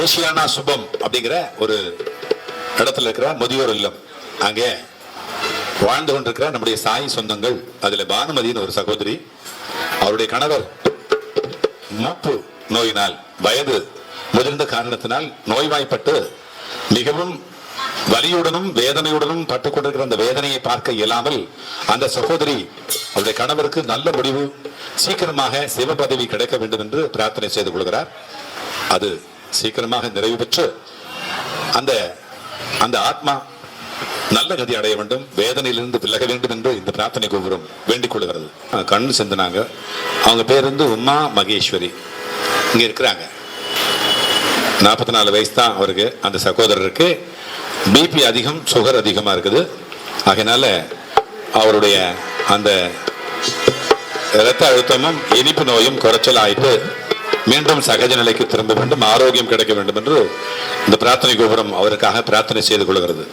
ஏசியானா சுபம் அப்படிங்கிற ஒரு இடத்துல இருக்கிற முதியோர் இல்லம். அங்கே வாழ்ந்து கொண்டிருக்கிற நம்முடைய சாய் சொந்தங்கள் அதுல பானுமதியின் ஒரு சகோதரி அவருடைய கணவர் மூப்பு நோயினால் வயது முதிர்ந்த காரணத்தினால் நோய்வாய்ப்பட்டு மிகவும் வலியுடனும் வேதனையுடனும் பட்டுக் கொண்டிருக்கிற அந்த வேதனையை பார்க்க இயலாமல் அந்த சகோதரி அவருடைய கணவருக்கு நல்ல முடிவு சீக்கிரமாக சிவ பதவி கிடைக்க வேண்டும் என்று பிரார்த்தனை செய்து கொள்கிறார். அது சீக்கிரமாக நிறைவு பெற்று அந்த அந்த ஆத்மா நல்ல கதி அடைய வேண்டும் வேதனையிலிருந்து விலக வேண்டும் என்று இந்த பிரார்த்தனை கோபுரம் வேண்டிக் கொள்கிறது கண் சிந்தினாங்க. அவங்க பேர் வந்து உமா மகேஸ்வரி. இங்க இருக்கிறாங்க. நாற்பத்தி நாலு வயசு தான் அவருக்கு அந்த சகோதரருக்கு. பிபி அதிகம் சுகர் அதிகமாக இருக்குது. அதனால அவருடைய அந்த இரத்த அழுத்தமும் இனிப்பு நோயும் குறைச்சல் ஆயிட்டு மீண்டும் சகஜ நிலைக்கு திரும்ப வேண்டும் ஆரோக்கியம் கிடைக்க வேண்டும் என்று இந்த பிரார்த்தனை கோபுரம் அவருக்காக பிரார்த்தனை செய்து கொள்கிறது.